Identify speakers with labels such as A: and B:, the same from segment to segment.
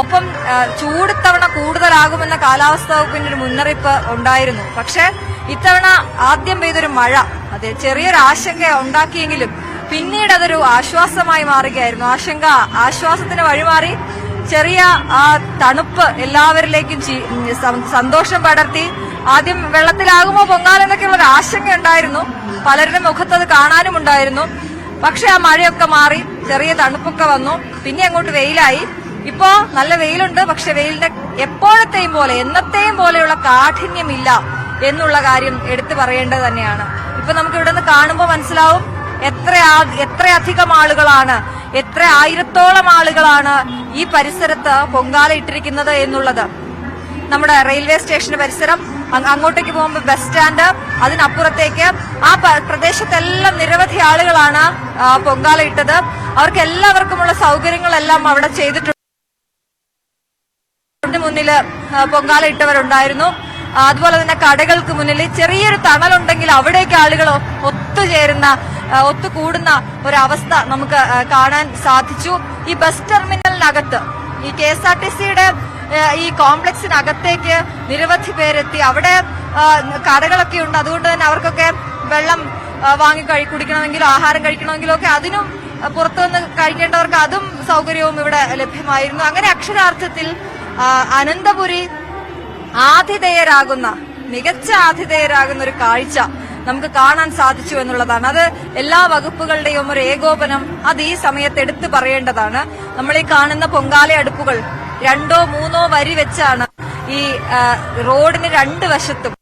A: ഒപ്പം ചൂട് ഇത്തവണ കൂടുതലാകുമെന്ന കാലാവസ്ഥാ വകുപ്പിന്റെ ഒരു മുന്നറിയിപ്പ് ഉണ്ടായിരുന്നു. പക്ഷേ ഇത്തവണ ആദ്യം പെയ്തൊരു മഴ അത് ചെറിയൊരു ആശങ്ക ഉണ്ടാക്കിയെങ്കിലും പിന്നീട് അതൊരു ആശ്വാസമായി മാറുകയായിരുന്നു. ആശങ്ക ആശ്വാസത്തിന് വഴിമാറി ചെറിയ ആ തണുപ്പ് എല്ലാവരിലേക്കും സന്തോഷം പടർത്തി ആദ്യം വെള്ളത്തിലാകുമോ പൊങ്ങാലെന്നൊക്കെയുള്ള ഒരു ആശങ്ക ഉണ്ടായിരുന്നു. പലരുടെ മുഖത്ത് അത് കാണാനും ഉണ്ടായിരുന്നു. പക്ഷെ ആ മഴയൊക്കെ മാറി ചെറിയ തണുപ്പൊക്കെ വന്നു. പിന്നെ അങ്ങോട്ട് വെയിലായി. ഇപ്പോ നല്ല വെയിലുണ്ട് പക്ഷെ വെയിലിന്റെ എപ്പോഴത്തെയും പോലെ എന്നത്തെയും പോലെയുള്ള കാഠിന്യമില്ല എന്നുള്ള കാര്യം എടുത്തു പറയേണ്ടത് തന്നെയാണ്. ഇപ്പൊ നമുക്ക് ഇവിടെ നിന്ന് കാണുമ്പോൾ മനസ്സിലാവും എത്ര എത്രയധികം ആളുകളാണ് എത്ര ആയിരത്തോളം ആളുകളാണ് ഈ പരിസരത്ത് പൊങ്കാല ഇട്ടിരിക്കുന്നത് എന്നുള്ളത്. നമ്മുടെ റെയിൽവേ സ്റ്റേഷൻ പരിസരം അങ്ങോട്ടേക്ക് പോകുമ്പോൾ ബസ് സ്റ്റാൻഡ് അതിനപ്പുറത്തേക്ക് ആ പ്രദേശത്തെല്ലാം നിരവധി ആളുകളാണ് പൊങ്കാല ഇട്ടത്. അവർക്ക് എല്ലാവർക്കുമുള്ള സൗകര്യങ്ങളെല്ലാം അവിടെ ചെയ്തിട്ടുണ്ട്. ആ, പൊങ്കാല ഇട്ടവരുണ്ടായിരുന്നു. അതുപോലെ തന്നെ കടകൾക്ക് മുന്നിൽ ചെറിയൊരു തണലുണ്ടെങ്കിൽ അവിടേക്ക് ആളുകൾ ഒത്തുചേരുന്ന ഒത്തുകൂടുന്ന ഒരവസ്ഥ നമുക്ക് കാണാൻ സാധിച്ചു. ഈ ബസ് ടെർമിനലിനകത്ത് ഈ കെ എസ് ആർ ടി സിയുടെ ഈ കോംപ്ലക്സിനകത്തേക്ക് നിരവധി പേരെത്തി. അവിടെ കടകളൊക്കെ ഉണ്ട്. അതുകൊണ്ട് തന്നെ അവർക്കൊക്കെ വെള്ളം വാങ്ങി കഴി കുടിക്കണമെങ്കിലോ ആഹാരം കഴിക്കണമെങ്കിലോ ഒക്കെ അതിനും പുറത്തുനിന്ന് കഴിക്കേണ്ടവർക്ക് അതും സൗകര്യവും ഇവിടെ ലഭ്യമായിരുന്നു. അങ്ങനെ അക്ഷരാർത്ഥത്തിൽ അനന്തപുരി ആതിഥേയരാകുന്ന മികച്ച ആതിഥേയരാകുന്ന ഒരു കാഴ്ച നമുക്ക് കാണാൻ സാധിച്ചു എന്നുള്ളതാണ്. അത് എല്ലാ വകുപ്പുകളുടെയും ഒരു ഏകോപനം അത് ഈ സമയത്ത് എടുത്തു പറയേണ്ടതാണ്. നമ്മൾ ഈ കാണുന്ന പൊങ്കാല അടുപ്പുകൾ രണ്ടോ മൂന്നോ വരി വെച്ചാണ് ഈ റോഡിന് രണ്ട് വശത്തും.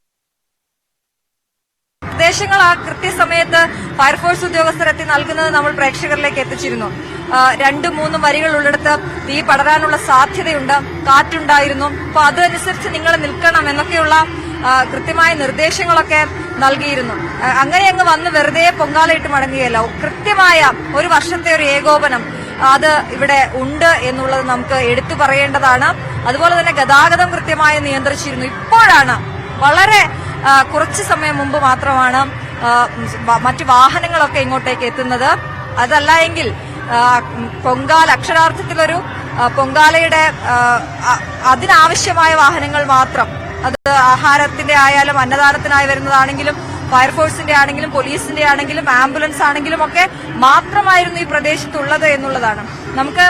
A: നിർദ്ദേശങ്ങൾ ആ കൃത്യസമയത്ത് ഫയർഫോഴ്സ് ഉദ്യോഗസ്ഥരെത്തി നൽകുന്നത് നമ്മൾ പ്രേക്ഷകരിലേക്ക് എത്തിച്ചിരുന്നു. രണ്ടും മൂന്ന് വരികൾ ഉള്ളിടത്ത് തീ പടരാനുള്ള സാധ്യതയുണ്ട്. കാറ്റുണ്ടായിരുന്നു. അപ്പൊ അതനുസരിച്ച് നിങ്ങൾ നിൽക്കണം എന്നൊക്കെയുള്ള കൃത്യമായ നിർദ്ദേശങ്ങളൊക്കെ നൽകിയിരുന്നു. അങ്ങനെ അങ്ങ് വന്ന് വെറുതെ പൊങ്കാലയിട്ട് മടങ്ങുകയല്ല. കൃത്യമായ ഒരു വർഷത്തെ ഒരു ഏകോപനം അത് ഇവിടെ ഉണ്ട് എന്നുള്ളത് നമുക്ക് എടുത്തു പറയേണ്ടതാണ്. അതുപോലെ തന്നെ ഗതാഗതം കൃത്യമായി നിയന്ത്രിച്ചിരുന്നു. ഇപ്പോഴാണ് വളരെ കുറച്ച് സമയം മുമ്പ് മാത്രമാണ് മറ്റു വാഹനങ്ങളൊക്കെ ഇങ്ങോട്ടേക്ക് എത്തുന്നത്. അതല്ല എങ്കിൽ പൊങ്കാല അക്ഷരാർത്ഥത്തിലൊരു പൊങ്കാലയുടെ അതിനാവശ്യമായ വാഹനങ്ങൾ മാത്രം. അത് ആഹാരത്തിന്റെ ആയാലും അന്നദാനത്തിനായി വരുന്നതാണെങ്കിലും ഫയർഫോഴ്സിന്റെ ആണെങ്കിലും പോലീസിന്റെ ആണെങ്കിലും ആംബുലൻസ് ആണെങ്കിലും ഒക്കെ മാത്രമായിരുന്നു ഈ പ്രദേശത്തുള്ളത് എന്നുള്ളതാണ്. നമുക്ക്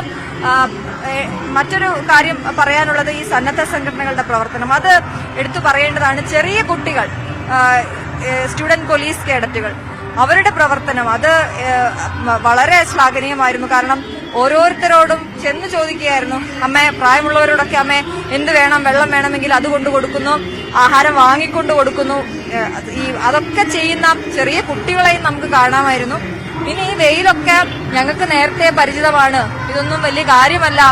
A: മറ്റൊരു കാര്യം പറയാനുള്ളത് ഈ സന്നദ്ധ സംഘടനകളുടെ പ്രവർത്തനം. അത് എടുത്തു പറയേണ്ടതാണ് ചെറിയ കുട്ടികൾ സ്റ്റുഡന്റ് പോലീസ് കേഡറ്റുകൾ. അവരുടെ പ്രവർത്തനം അത് വളരെ ശ്ലാഘനീയമായിരുന്നു. കാരണം ഓരോരുത്തരോടും ചെന്ന് ചോദിക്കുകയായിരുന്നു അമ്മ പ്രായമുള്ളവരോടൊക്കെ അമ്മ എന്ത് വേണം? വെള്ളം വേണമെങ്കിൽ അത് കൊണ്ടു കൊടുക്കുന്നു ആഹാരം വാങ്ങിക്കൊണ്ട് കൊടുക്കുന്നു. ഈ അതൊക്കെ ചെയ്യുന്ന ചെറിയ കുട്ടികളെയും നമുക്ക് കാണാമായിരുന്നു. പിന്നെ ഈ വെയിലൊക്കെ ഞങ്ങൾക്ക് നേരത്തെ പരിചിതമാണ്. ഇതൊന്നും വലിയ കാര്യമല്ല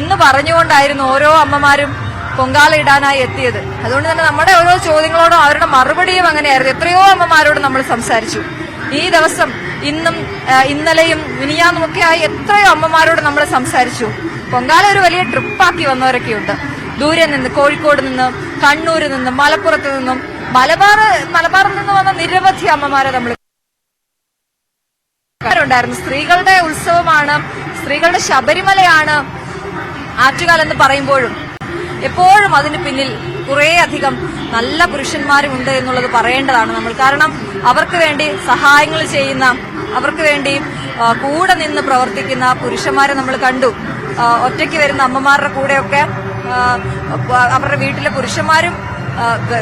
A: എന്ന് പറഞ്ഞുകൊണ്ടായിരുന്നു ഓരോ അമ്മമാരും പൊങ്കാല ഇടാനായി എത്തിയത്. അതുകൊണ്ട് തന്നെ നമ്മുടെ ഓരോ ചോദ്യങ്ങളോടും അവരുടെ മറുപടിയും അങ്ങനെയായിരുന്നു. എത്രയോ അമ്മമാരോട് നമ്മൾ സംസാരിച്ചു. ഈ ദിവസം ഇന്നും ഇന്നലെയും മിനിയാന്നുമൊക്കെയായി എത്രയോ അമ്മമാരോട് നമ്മൾ സംസാരിച്ചു. പൊങ്കാല ഒരു വലിയ ട്രിപ്പാക്കി വന്നവരൊക്കെയുണ്ട്. ദൂരെ നിന്ന് കോഴിക്കോട് നിന്ന് കണ്ണൂരിൽ നിന്ന് മലപ്പുറത്ത് നിന്നും മലബാർ മലബാറിൽ നിന്ന് വന്ന നിരവധി അമ്മമാരെ നമ്മൾ ഉണ്ടായിരുന്നു സ്ത്രീകളുടെ ഉത്സവമാണ് സ്ത്രീകളുടെ ശബരിമലയാണ് ആറ്റുകാലെന്ന് പറയുമ്പോഴും. എപ്പോഴും അതിന് പിന്നിൽ കുറേ അധികം നല്ല പുരുഷന്മാരുമുണ്ട് എന്നുള്ളത് പറയേണ്ടതാണ് നമ്മൾ. കാരണം അവർക്ക് വേണ്ടി സഹായങ്ങൾ ചെയ്യുന്ന അവർക്ക് വേണ്ടി കൂടെ നിന്ന് പ്രവർത്തിക്കുന്ന പുരുഷന്മാരെ നമ്മൾ കണ്ടു. ഒറ്റയ്ക്ക് വരുന്ന അമ്മമാരുടെ കൂടെയൊക്കെ അവരുടെ വീട്ടിലെ പുരുഷന്മാരും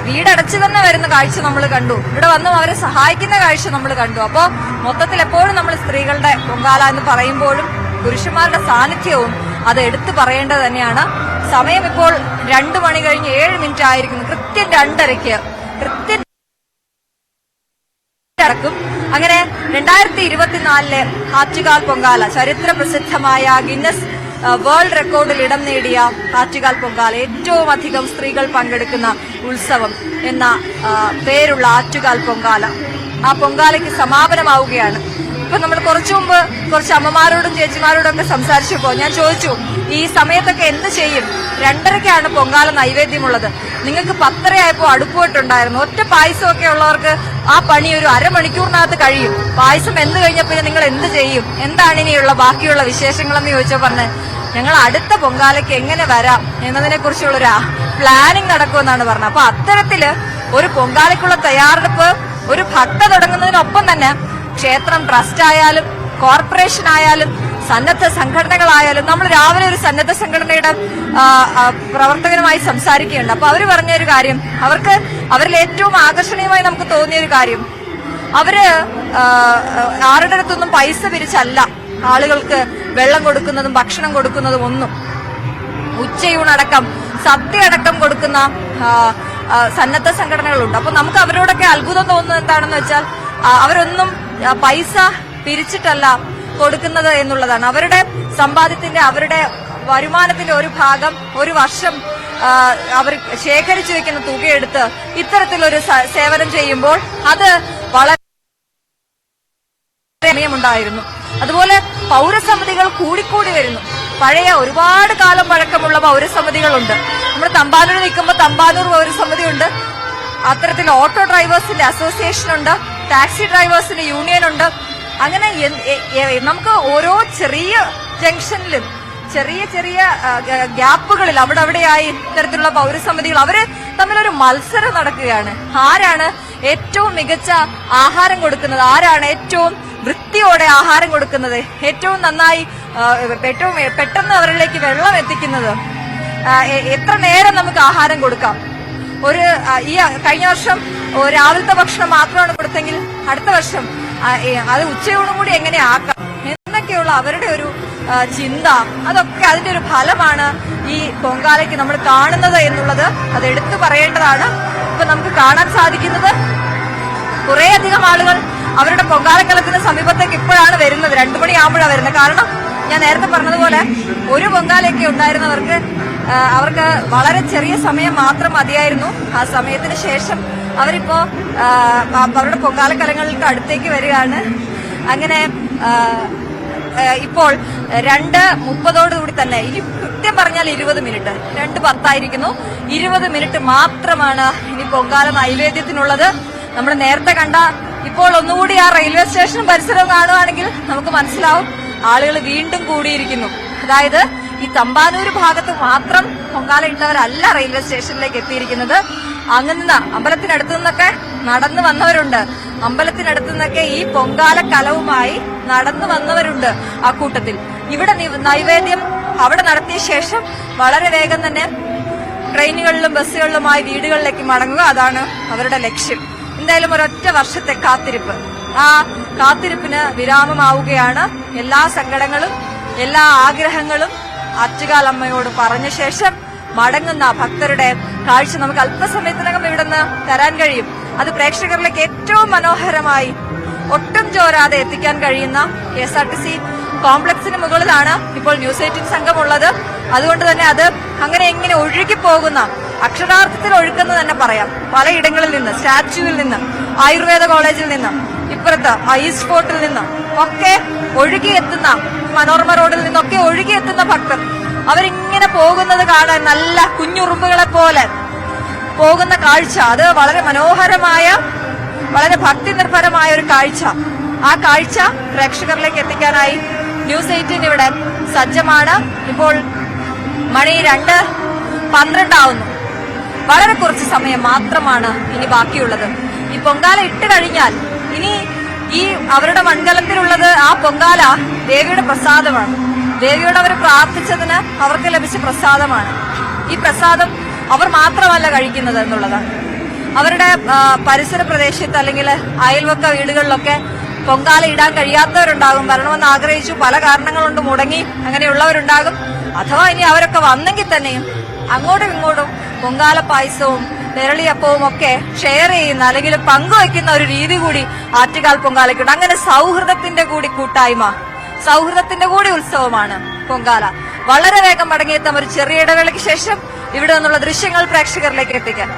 A: വീടടച്ചു തന്നെ വരുന്ന കാഴ്ച നമ്മൾ കണ്ടു. ഇവിടെ വന്ന് അവരെ സഹായിക്കുന്ന കാഴ്ച നമ്മൾ കണ്ടു. അപ്പോൾ മൊത്തത്തിൽ എപ്പോഴും നമ്മൾ സ്ത്രീകളുടെ പൊങ്കാല എന്ന് പറയുമ്പോഴും പുരുഷന്മാരുടെ സാന്നിധ്യവും അത് എടുത്തു പറയേണ്ടത് തന്നെയാണ്. സമയം ഇപ്പോൾ രണ്ടു മണി കഴിഞ്ഞ് ഏഴ് മിനിറ്റ് ആയിരിക്കുന്നു. കൃത്യം രണ്ടരയ്ക്ക്. കൃത്യം ടക്കും അങ്ങനെ രണ്ടായിരത്തി ഇരുപത്തിനാലിലെ ആറ്റുകാൽ പൊങ്കാല ചരിത്ര പ്രസിദ്ധമായ ഗിന്നസ് വേൾഡ് റെക്കോർഡിൽ ഇടം നേടിയ ആറ്റുകാൽ പൊങ്കാല ഏറ്റവും അധികം സ്ത്രീകൾ പങ്കെടുക്കുന്ന ഉത്സവം എന്ന പേരുള്ള ആറ്റുകാൽ പൊങ്കാല. ആ പൊങ്കാലയ്ക്ക് സമാപനമാവുകയാണ്. ഇപ്പൊ നമ്മൾ കുറച്ചു മുമ്പ് കുറച്ച് അമ്മമാരോടും ചേച്ചിമാരോടും ഒക്കെ സംസാരിച്ചപ്പോ ഞാൻ ചോദിച്ചു ഈ സമയത്തൊക്കെ എന്ത് ചെയ്യും? രണ്ടരയ്ക്കാണ് പൊങ്കാല നൈവേദ്യമുള്ളത്. നിങ്ങൾക്ക് പത്തരയായപ്പോ അടുപ്പുവിട്ടുണ്ടായിരുന്നു ഒറ്റ പായസമൊക്കെ ഉള്ളവർക്ക് ആ പണി ഒരു അരമണിക്കൂറിനകത്ത് കഴിയും. പായസം എന്ത് കഴിഞ്ഞ പിന്നെ നിങ്ങൾ എന്ത് ചെയ്യും? എന്താണ് ഇനിയുള്ള ബാക്കിയുള്ള വിശേഷങ്ങളെന്ന് ചോദിച്ചാൽ പറഞ്ഞ് ഞങ്ങൾ അടുത്ത പൊങ്കാലയ്ക്ക് എങ്ങനെ വരാം? എന്നതിനെ കുറിച്ചുള്ളൊരു പ്ലാനിങ് നടക്കുമെന്നാണ് പറഞ്ഞത്. അപ്പൊ അത്തരത്തിൽ ഒരു പൊങ്കാലയ്ക്കുള്ള തയ്യാറെടുപ്പ് ഒരു ഭക്ത തുടങ്ങുന്നതിനൊപ്പം തന്നെ ക്ഷേത്രം ട്രസ്റ്റ് ആയാലും കോർപ്പറേഷൻ ആയാലും സന്നദ്ധ സംഘടനകളായാലും നമ്മൾ രാവിലെ ഒരു സന്നദ്ധ സംഘടനയുടെ പ്രവർത്തകനുമായി സംസാരിക്കുകയുണ്ട്. അപ്പൊ അവർ പറഞ്ഞ ഒരു കാര്യം അവർക്ക് അവരിൽ ഏറ്റവും ആകർഷണീയമായി നമുക്ക് തോന്നിയ ഒരു കാര്യം അവർ ആരുടെ അടുത്തൊന്നും പൈസ പിരിച്ചല്ല. ആളുകൾക്ക് വെള്ളം കൊടുക്കുന്നതും ഭക്ഷണം കൊടുക്കുന്നതും ഒന്നും. ഉച്ചയൂണടക്കം സദ്യ അടക്കം കൊടുക്കുന്ന സന്നദ്ധ സംഘടനകളുണ്ട്. അപ്പൊ നമുക്ക് അവരോടൊക്കെ അത്ഭുതം തോന്നുന്നത് എന്താണെന്ന് വെച്ചാൽ അവരൊന്നും പൈസ പിരിച്ചിട്ടല്ല കൊടുക്കുന്നത് എന്നുള്ളതാണ്. അവരുടെ സമ്പാദ്യത്തിന്റെ അവരുടെ വരുമാനത്തിന്റെ ഒരു ഭാഗം ഒരു വർഷം അവർ ശേഖരിച്ചു വെക്കുന്ന തുകയെടുത്ത് ഇത്തരത്തിലൊരു സേവനം ചെയ്യുമ്പോൾ അത് വളരെ ഉണ്ടായിരുന്നു അതുപോലെ പൗരസമിതികൾ കൂടിക്കൂടി വരുന്നു. പഴയ ഒരുപാട് കാലം പഴക്കമുള്ള പൗരസമിതികളുണ്ട്. നമ്മൾ തമ്പാനൂർ നിൽക്കുമ്പോൾ തമ്പാനൂർ പൗരസമിതി ഉണ്ട് അത്തരത്തിൽ ഓട്ടോ ഡ്രൈവേഴ്സിന്റെ അസോസിയേഷൻ ഉണ്ട് ടാക്സി ഡ്രൈവേഴ്സിന് യൂണിയൻ ഉണ്ട്. അങ്ങനെ നമുക്ക് ഓരോ ചെറിയ ജംഗ്ഷനിലും ചെറിയ ചെറിയ ഗ്യാപ്പുകളിൽ അവിടെ അവിടെയായി ഇത്തരത്തിലുള്ള പൗരസമിതികൾ അവർ തമ്മിലൊരു മത്സരം നടക്കുകയാണ്. ആരാണ് ഏറ്റവും മികച്ച ആഹാരം കൊടുക്കുന്നത്? ആരാണ് ഏറ്റവും വൃത്തിയോടെ ആഹാരം കൊടുക്കുന്നത്? ഏറ്റവും നന്നായി ഏറ്റവും പെട്ടെന്ന് അവരിലേക്ക് വെള്ളം എത്തിക്കുന്നത്? എത്ര നേരം നമുക്ക് ആഹാരം കൊടുക്കാം? ഒരു ഈ കഴിഞ്ഞ വർഷം രാവിലത്തെ ഭക്ഷണം മാത്രമാണ് കൊടുത്തെങ്കിൽ അടുത്ത വർഷം അത് ഉച്ചയോടും കൂടി എങ്ങനെ ആക്കാം എന്നൊക്കെയുള്ള അവരുടെ ഒരു ചിന്ത. അതൊക്കെ അതിന്റെ ഒരു ഫലമാണ് ഈ പൊങ്കാലയ്ക്ക് നമ്മൾ കാണുന്നത് എന്നുള്ളത് അത് എടുത്തു പറയേണ്ടതാണ്. ഇപ്പൊ നമുക്ക് കാണാൻ സാധിക്കുന്നത് കുറേയധികം ആളുകൾ അവരുടെ പൊങ്കാലക്കലത്തിന് സമീപത്തേക്ക് ഇപ്പോഴാണ് വരുന്നത്. രണ്ടു മണിയാകുമ്പോഴാണ് വരുന്നത്. കാരണം ഞാൻ നേരത്തെ പറഞ്ഞതുപോലെ ഒരു പൊങ്കാലയൊക്കെ ഉണ്ടായിരുന്നവർക്ക് അവർക്ക് വളരെ ചെറിയ സമയം മാത്രം മതിയായിരുന്നു. ആ സമയത്തിന് ശേഷം അവരിപ്പോ അവരുടെ പൊങ്കാലക്കലങ്ങൾക്ക് അടുത്തേക്ക് വരികയാണ്. അങ്ങനെ ഇപ്പോൾ രണ്ട് മുപ്പതോടുകൂടി തന്നെ ഇനി കൃത്യം പറഞ്ഞാൽ ഇരുപത് മിനിറ്റ് രണ്ട് പത്തായിരിക്കുന്നു. ഇരുപത് മിനിറ്റ് മാത്രമാണ് ഇനി പൊങ്കാല നൈവേദ്യത്തിനുള്ളത്. നമ്മൾ നേരത്തെ കണ്ട ഇപ്പോൾ ഒന്നുകൂടി ആ റെയിൽവേ സ്റ്റേഷൻ പരിസരം കാണുകയാണെങ്കിൽ നമുക്ക് മനസ്സിലാവും ആളുകൾ വീണ്ടും കൂടിയിരിക്കുന്നു. അതായത് ഈ തമ്പാനൂർ ഭാഗത്ത് മാത്രം പൊങ്കാല ഇട്ടവരല്ല റെയിൽവേ സ്റ്റേഷനിലേക്ക് എത്തിയിരിക്കുന്നത്. അങ്ങനെ അമ്പലത്തിനടുത്തു നിന്നൊക്കെ നടന്നു വന്നവരുണ്ട്. അമ്പലത്തിനടുത്തു നിന്നൊക്കെ ഈ പൊങ്കാല കലവുമായി നടന്നു വന്നവരുണ്ട് ആ കൂട്ടത്തിൽ. ഇവിടെ നൈവേദ്യം അവിടെ നടത്തിയ ശേഷം വളരെ വേഗം തന്നെ ട്രെയിനുകളിലും ബസ്സുകളിലുമായി വീടുകളിലേക്ക് മടങ്ങുക. അതാണ് അവരുടെ ലക്ഷ്യം. എന്തായാലും ഒരൊറ്റ വർഷത്തെ കാത്തിരിപ്പ്. ആ കാത്തിരിപ്പിന് വിരാമമാവുകയാണ്. എല്ലാ സങ്കടങ്ങളും എല്ലാ ആഗ്രഹങ്ങളും അച്ചുകാലമ്മയോട് പറഞ്ഞ ശേഷം മടങ്ങുന്ന ഭക്തരുടെ കാഴ്ച നമുക്ക് അല്പസമയത്തിനകം ഇവിടുന്ന് തരാൻ കഴിയും. അത് പ്രേക്ഷകരിലേക്ക് ഏറ്റവും മനോഹരമായി ഒട്ടും ചോരാതെ എത്തിക്കാൻ കഴിയുന്ന K S R T C കോംപ്ലക്സിന് മുകളിലാണ് ഇപ്പോൾ ന്യൂസ് എയ്റ്റീൻ സംഘമുള്ളത്. അതുകൊണ്ട് തന്നെ അത് അങ്ങനെ എങ്ങനെ ഒഴുകി പോകുന്ന അക്ഷരാർത്ഥത്തിൽ ഒഴുക്കെന്ന് തന്നെ പറയാം. പലയിടങ്ങളിൽ നിന്ന് സ്റ്റാച്യുവിൽ നിന്ന് ആയുർവേദ കോളേജിൽ നിന്ന് ഇപ്പുറത്ത് ഐസ് ഫോർട്ടിൽ നിന്ന് ഒക്കെ ഒഴുകിയെത്തുന്ന മനോരമ റോഡിൽ നിന്നൊക്കെ ഒഴുകിയെത്തുന്ന ഭക്തർ അവരിങ്ങനെ പോകുന്നത് കാണാൻ നല്ല കുഞ്ഞുറുമ്പുകളെ പോലെ പോകുന്ന കാഴ്ച. അത് വളരെ മനോഹരമായ വളരെ ഭക്തി നിർഭരമായ ഒരു കാഴ്ച. ആ കാഴ്ച പ്രേക്ഷകരിലേക്ക് എത്തിക്കാനായി ന്യൂസ് എയ്റ്റീൻ ഇവിടെ സജ്ജമാണ്. ഇപ്പോൾ മണി രണ്ട് പന്ത്രണ്ടാവുന്നു. വളരെ കുറച്ച് സമയം മാത്രമാണ് ഇനി ബാക്കിയുള്ളത്. ഈ പൊങ്കാല ഇട്ട് കഴിഞ്ഞാൽ ഇനി ഈ അവരുടെ മൺകലത്തിലുള്ളത് ആ പൊങ്കാല ദേവിയുടെ പ്രസാദമാണ്. ദേവിയോട് അവർ പ്രാർത്ഥിച്ചതിന് അവർക്ക് ലഭിച്ച പ്രസാദമാണ്. ഈ പ്രസാദം അവർ മാത്രമല്ല കഴിക്കുന്നത് എന്നുള്ളതാണ്. അവരുടെ പരിസര പ്രദേശത്ത് അല്ലെങ്കിൽ അയൽവക്ക വീടുകളിലൊക്കെ പൊങ്കാല ഇടാൻ കഴിയാത്തവരുണ്ടാകും. വരണമെന്ന് ആഗ്രഹിച്ചു പല കാരണങ്ങൾ കൊണ്ട് മുടങ്ങി അങ്ങനെയുള്ളവരുണ്ടാകും. അഥവാ ഇനി അവരൊക്കെ വന്നെങ്കിൽ തന്നെയും അങ്ങോട്ടും ഇങ്ങോട്ടും പൊങ്കാല പായസവും വിരളിയപ്പവും ഒക്കെ ഷെയർ ചെയ്യുന്ന അല്ലെങ്കിൽ പങ്കുവയ്ക്കുന്ന ഒരു രീതി കൂടി ആറ്റുകാൽ പൊങ്കാലയ്ക്കുണ്ട്. അങ്ങനെ സൗഹൃദത്തിന്റെ കൂടി കൂട്ടായ്മ സൗഹൃദത്തിന്റെ കൂടി ഉത്സവമാണ് പൊങ്കാല. വളരെ വേഗം മടങ്ങിയെത്താം ഒരു ചെറിയ ഇടവേളയ്ക്ക് ശേഷം ഇവിടെ നിന്നുള്ള ദൃശ്യങ്ങൾ പ്രേക്ഷകരിലേക്ക് എത്തിക്കാൻ